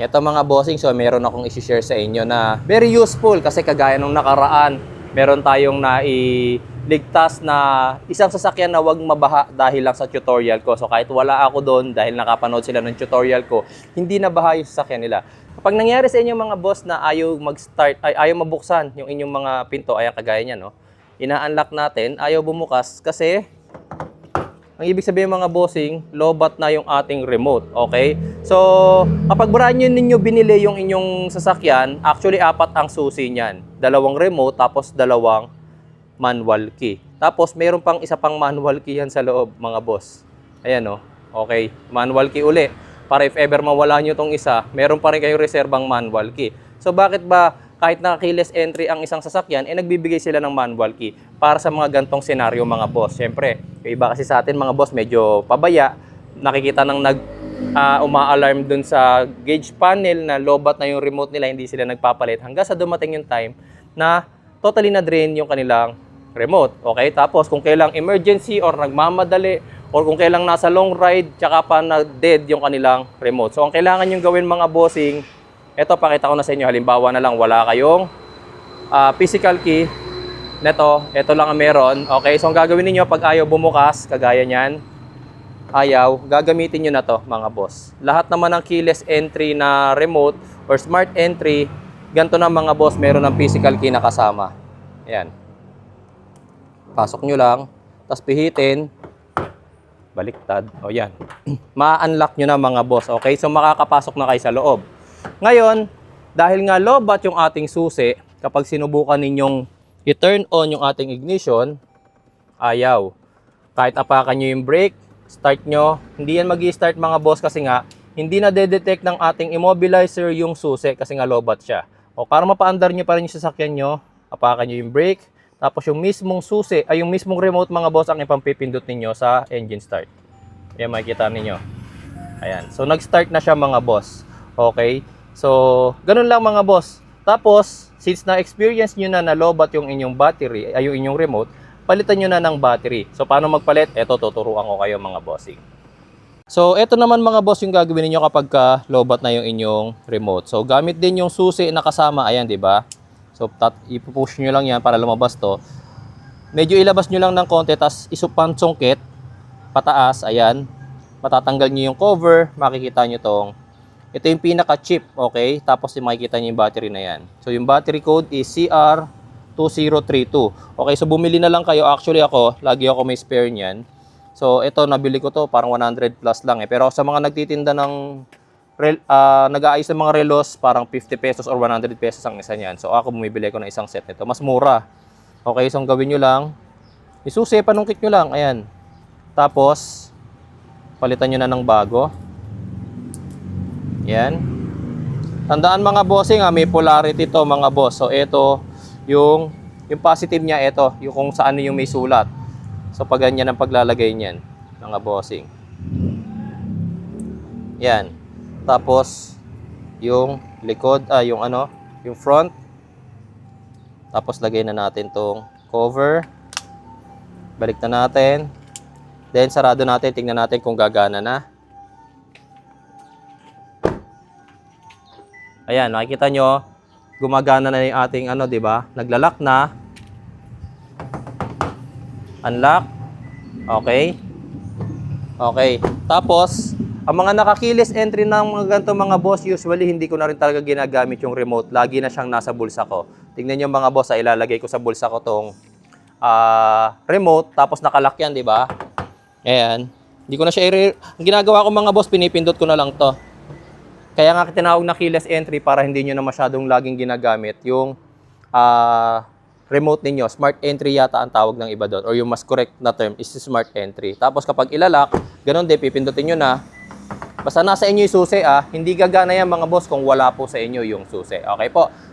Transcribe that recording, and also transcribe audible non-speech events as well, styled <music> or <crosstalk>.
Ito mga bossing, so meron akong isi-share sa inyo na very useful kasi kagaya nung nakaraan, meron tayong nailigtas na isang sasakyan na wag mabaha dahil lang sa tutorial ko. So kahit wala ako doon dahil nakapanood sila ng tutorial ko, hindi nabaha yung sasakyan nila. Kapag nangyari sa inyo mga boss na ayaw mag-start, ay, ayaw mabuksan yung inyong mga pinto, ayan kagaya niya, no? Ina-unlock natin, ayaw bumukas kasi ang ibig sabihin mga bossing, lobat na yung ating remote, okay? So, kapag brand new ninyo binili yung inyong sasakyan, actually apat ang susi niyan. Dalawang remote, tapos dalawang manual key. Tapos mayroon pang isa pang manual key yan sa loob, mga boss. Ayan oh. Okay, manual key uli. Para if ever mawala nyo tong isa, meron pa rin kayong reserbang manual key. So bakit ba kahit naka-keyless entry ang isang sasakyan, eh nagbibigay sila ng manual key para sa mga gantong senaryo mga boss. Siyempre, yung iba kasi sa atin mga boss medyo pabaya, nakikita nang nag ah, uma-alarm dun sa gauge panel na lobat na yung remote nila, hindi sila nagpapalit hanggang sa dumating yung time na totally na drain yung kanilang remote. Okay? Tapos kung kailang emergency or nagmamadali or kung kailang nasa long ride tsaka pa na dead yung kanilang remote. So ang kailangan yung gawin mga bossing, eto pakita ko na sa inyo halimbawa na lang wala kayong ah, physical key neto, ito lang ang meron. Okay, so ang gagawin niyo pag ayaw bumukas, kagaya niyan, ayaw, gagamitin nyo na to mga boss. Lahat naman ng keyless entry na remote or smart entry, ganito na mga boss, meron ng physical key na kasama. Ayan. Pasok nyo lang, tapos pihitin, baliktad, o yan. <clears throat> Ma-unlock nyo na mga boss, okay? So makakapasok na kayo sa loob. Ngayon, dahil nga lobat yung ating susi, kapag sinubukan ninyong i-turn on yung ating ignition, ayaw. Kahit apakan nyo yung brake, start nyo, hindi yan mag start mga boss kasi nga, hindi na detect ng ating immobilizer yung susi kasi nga lobat siya. O para mapaandar nyo pa rin yung sasakyan nyo, apakan nyo yung brake, tapos yung mismong susi, ay yung mismong remote mga boss ang ipampipindot ninyo sa engine start. Yan makikita ninyo. Ayan. So nag-start na siya mga boss. Okay? So, ganun lang mga boss. Tapos, since na-experience nyo na nalobat yung inyong battery, ay yung inyong remote, palitan nyo na ng battery. So, paano magpalit? Ito, tuturuan ko kayo mga bossing. So, ito naman mga boss yung gagawin niyo kapag ka lobat na yung inyong remote. So, gamit din yung susi na kasama. Ayan, di ba? So, tat ipupush nyo lang yan para lumabas to. Medyo ilabas nyo lang ng konti, tapos isupan sungkit, pataas, ayan. Matatanggal nyo yung cover, makikita nyo tong ito yung pinaka-chip, okay? Tapos makikita niyo yung battery na yan. So yung battery code is CR2032. Okay, so bumili na lang kayo. Actually ako, lagi ako may spare niyan. So ito, nabili ko to parang 100 plus lang eh. Pero sa mga nagtitinda ng ah, nag-aayos ng mga relos, parang 50 pesos or 100 pesos ang isa niyan. So ako bumibili ko ng isang set nito. Mas mura. Okay, so ang gawin nyo lang, isusi, panungkit nyo lang. Ayan. Tapos, palitan nyo na ng bago. Yan. Tandaan mga bossing, ha, may polarity to mga boss. So ito yung yung positive niya ito, yung kung saan yung may sulat. So pag ganyan ang paglalagay niyan, mga bossing. Yan. Tapos yung likod, ah yung ano, yung front. Tapos lagay na natin tong cover. Balik na natin. Then sarado natin, tingnan natin kung gagana na. Ayan, nakikita nyo, gumagana na yung ating ano, di ba? Naglalak na. Unlock. Okay. Okay. Tapos, ang mga nakakilis entry ng mga ganito mga boss, usually hindi ko na rin talaga ginagamit yung remote. Lagi na siyang nasa bulsa ko. Tingnan nyo mga boss, ah, ilalagay ko sa bulsa ko tong ah, remote, tapos nakalak yan, di ba? Ayan. Hindi ko na siya i- Ang ginagawa ko mga boss, pinipindot ko na lang to. Kaya nga tinawag na keyless entry para hindi nyo na masyadong laging ginagamit yung ah, remote ninyo. Smart entry yata ang tawag ng iba doon. Or yung mas correct na term is smart entry. Tapos kapag ilalak, ganun din, pipindutin nyo na. Basta nasa inyo yung susi ah, hindi gagana yan mga boss kung wala po sa inyo yung susi. Okay po? So,